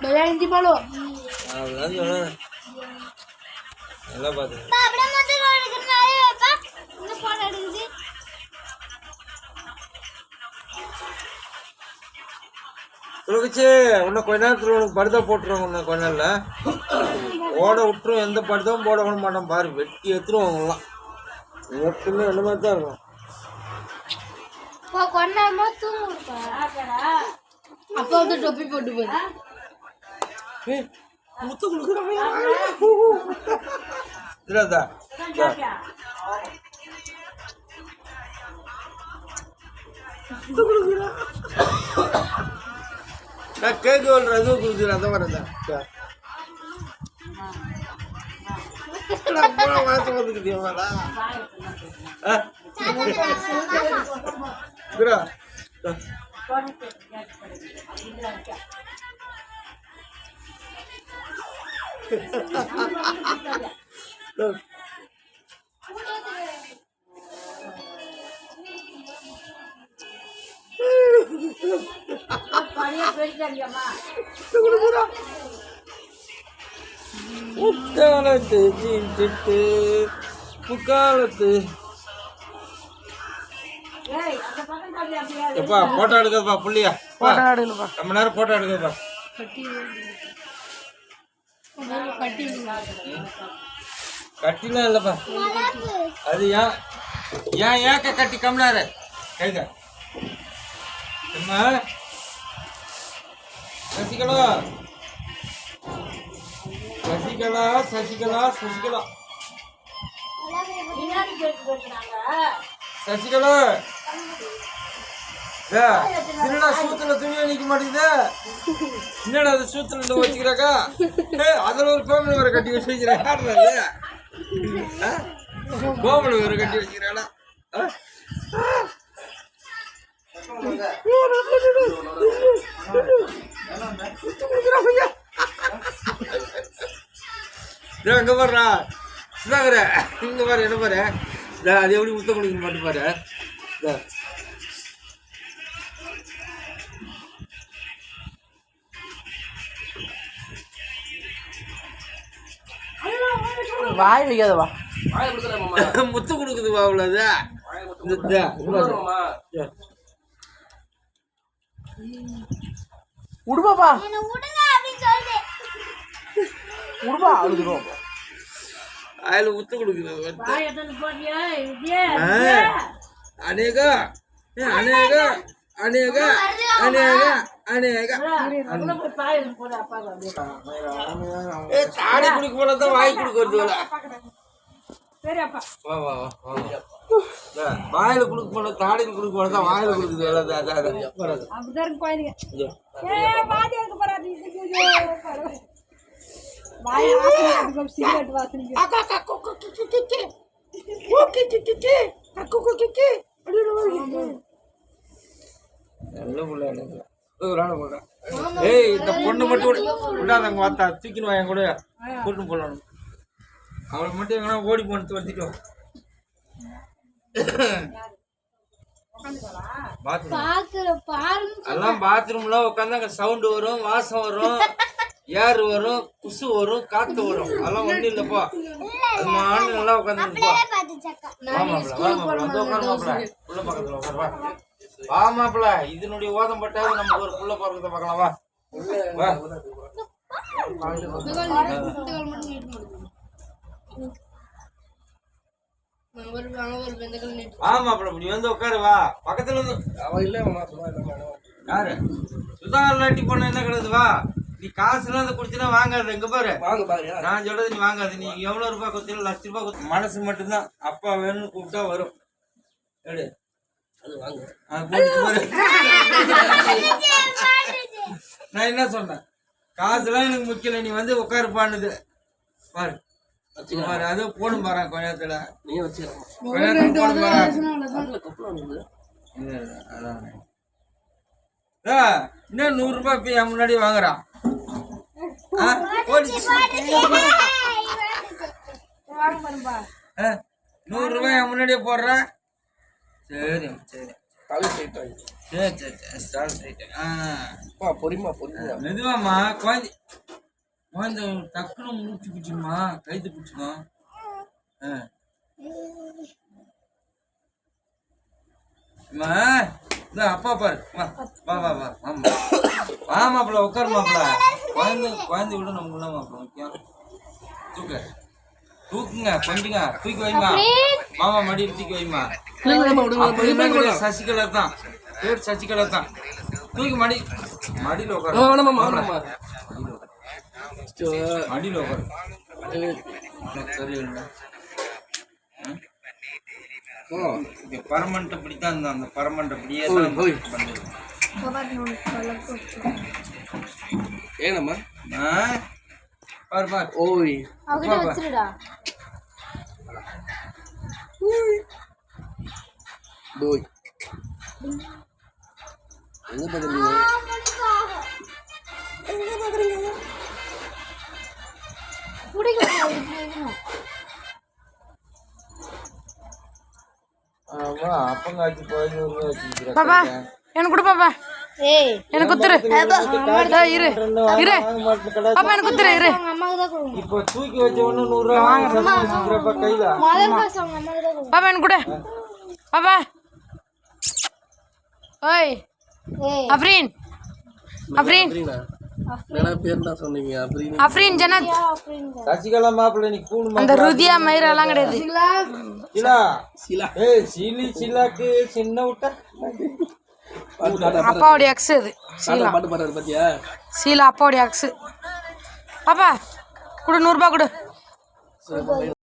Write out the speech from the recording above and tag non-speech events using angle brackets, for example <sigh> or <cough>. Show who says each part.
Speaker 1: Di malu.
Speaker 2: அதுதான் சொன்னேன். நல்லா
Speaker 3: எடுக்குது.
Speaker 2: துளக்குச்சு இன்னும் கொஞ்ச நேரத்தில் உனக்கு படுதா போட்டுருவாங்க இன்னும் கொஞ்ச நேரில் ஓட விட்டுரும் எந்த படுதாவும் போட விட மாட்டோம் பாரு வெட்டி எடுத்துருவாங்கலாம் எப்பவுமே என்ன மாதிரி தான் இருக்கும்.
Speaker 3: அப்பா, கொஞ்ச நேரமா தூங்குப்பா.
Speaker 1: Apa
Speaker 2: முத்து கொடுக்குறாங்க இதாதா நான் கேட்க சொல்ற அதுவும் கொடுக்குறேன் அந்த மாதிரி தான் மாசம் முக்காலத்து ஜீன்ட்டு முக்காலத்து எப்பா போட்டோ எடுக்கிறப்பா புள்ளியா. ரொம்ப நேரம் போட்டோ.
Speaker 1: Kati.
Speaker 2: கட்டிலாம் இல்லைப்பா. அது ஏன் ஏன் ஏக்க கட்டி கம்னாரு. கேங்க அம்மா. சசிகலா. சசிகலா சசிகலா சசிகலா. சசிகலா. என்னடா சூத்துல துணியா நிக்க மாட்டேங்குது? என்னடா அது சூத்துல இருந்து வச்சுக்கிறாக்கா? அதுல ஒரு கோமணம் வேற கட்டி வச்சுக்கிறேன் வைக்கிறேன் இது? ஆ? வேற கட்டி வச்சுக்கிறானா ஆ? இங்க பாருடா. சுதாகர இங்க பாரு என்ன பாரு? அது எப்படி முத்தம் குடிக்கணும் மாட்டேன் பாரு.
Speaker 3: என்னை விடுங்க அப்படின்னு சொல்லுது.
Speaker 1: Udah apa? Udah apa?
Speaker 2: அதுல முத்து கொடுக்குது அநேகா ஏ, அநேகா அநேகா அநேகா. தாடி குடிக்க போனா தான் வாய் கொடுக்கறது வாயில குடுக்க போனா தாடியில் குடுக்க போனா தான் வாயில குடுக்குது. நல்ல புள்ள எனக்கு. ஏய் இந்த பொண்ணு மட்டும் விடு. விடாதங்க வாத்தா தூக்கின்னு வாங்க கூட. கூட்டு போடணும். அவளை மட்டும் எங்கன்னா ஓடி
Speaker 3: பாக்குற பாருங்க
Speaker 2: எல்லாம் பாத்ரூம்ல உட்காந்து சவுண்ட் வரும் வாசம் வரும் ஏர் வரும் குசு வரும் காத்து வரும். அதெல்லாம் ஒண்ணும் இல்லப்பா. அது மாடு நல்லா மாப்பிள புள்ள பக்கத்துல உட்காரு மாப்பிள இதனுடைய ஓதம் பட்டாவது நமக்கு ஒரு புள்ள பிறக்கத்தை பார்க்கலாம் மாப்பிள இப்படி வந்து உட்காரு வா. பக்கத்துல இல்ல யாரு? சுதா இல்லாட்டி பொண்ணு என்ன கிடக்குது வா. நீ காசுலாம் அந்த குடிச்சுனா வாங்காது எங்க பாரு.
Speaker 4: வாங்க பாரு
Speaker 2: நான் சொல்றது நீ வாங்காது நீ எவ்வளவு ரூபாய் கொடுத்தீங்க லட்ச ரூபாய் கொடுத்து மனசு மட்டும்தான் அப்பா வேணும்னு கூப்பிட்டா வரும். எடு. <laughs> நான் என்ன சொன்னேன்? காசுலாம் எனக்கு முக்கியம் நீ வந்து உட்காருப்பான்னுது. பாரு. பாரு அது போடும் பாரு கொஞ்ச நேரத்துல. இன்னும் நூறு ரூபாய் என் முன்னாடி வாங்குறான் ஆ, ஓடிச்சு. ஆ, நூறு ரூபாய் என் முன்னாடியே போடுறேன். சரி சரி.
Speaker 4: காலேஜ் போயிட்டு வாங்க
Speaker 2: சரி சரி சரி. ஸ்டார்ட் ஆ.
Speaker 4: அப்பா பொறிமா பொறிமா
Speaker 2: மெதுவாம்மா. குழந்தை குழந்தை டக்குனு மூச்சு பிடிச்சிக்குமா? கைத்து பிடிச்சிக்கோ ஆ. அப்பா பாரு. வா வா வா வா ஆமா வா மாப்பிள்ள உட்காரு மாப்பிள்ள. குழந்தை குழந்தை விட நமக்கு தான் மாப்பிள்ள முக்கியம். தூக்க. தூக்குங்க கொஞ்சுங்க தூக்கி வைமா மாமா மடியில் தூக்கி வைமா சசிகலா தான். பேர் சசிகலா தான். தூக்கி மடி மடியில் உட்காரு. மடியில் உட்காரு. ஓ இங்க பரமன்ட்ட பிடித்தான் இருந்தான். அந்த பரமன்ட்ட அப்படியே தான்
Speaker 4: ஏனம்மா?
Speaker 2: ஆ? பாரு பாரு.
Speaker 4: ஓய்.
Speaker 3: அவகிட்ட வச்சிருடா.
Speaker 4: டோய் எங்க பாக்குறீங்க
Speaker 3: பிடிக்கும்
Speaker 2: ஆமா அப்பங்காச்சி பதினோரு
Speaker 1: பாப்பா எனக்கு கொடு பாப்பா
Speaker 3: ஏய்
Speaker 1: எனக்கு குத்துரு இரு இரு பாப்பா எனக்கு குத்துரு இரு
Speaker 3: அவங்க அம்மாவுக்கு தான் கொடுங்க
Speaker 2: இப்போ தூக்கி வச்ச உடனே நூறு ரூபா வாங்குறப்ப கையில
Speaker 3: முதல் காசு அவங்க அம்மாவுக்கு தான் கொடுங்க
Speaker 1: பாப்பா எனக்கு கொடு பாப்பா ஓய் அஃப்ரீன் அஃப்ரீன். அஃப்ரீன்? ஜனத்.
Speaker 3: அப்படின்னு
Speaker 2: சசிகலா மாப்பிள்ள நீ கூணு
Speaker 1: அந்த ருதியா மயிரெல்லாம் கிடையாது.
Speaker 2: சிலா.
Speaker 4: சிலா.
Speaker 2: ஏய் சிலி சிலாக்கு சின்ன விட்டா
Speaker 1: அப்பாவுடைய அக்ஸ் இது சீலா. சீலா அப்பாவுடைய அக்ஸ். பாப்பா கொடு நூறுரூபா கொடு.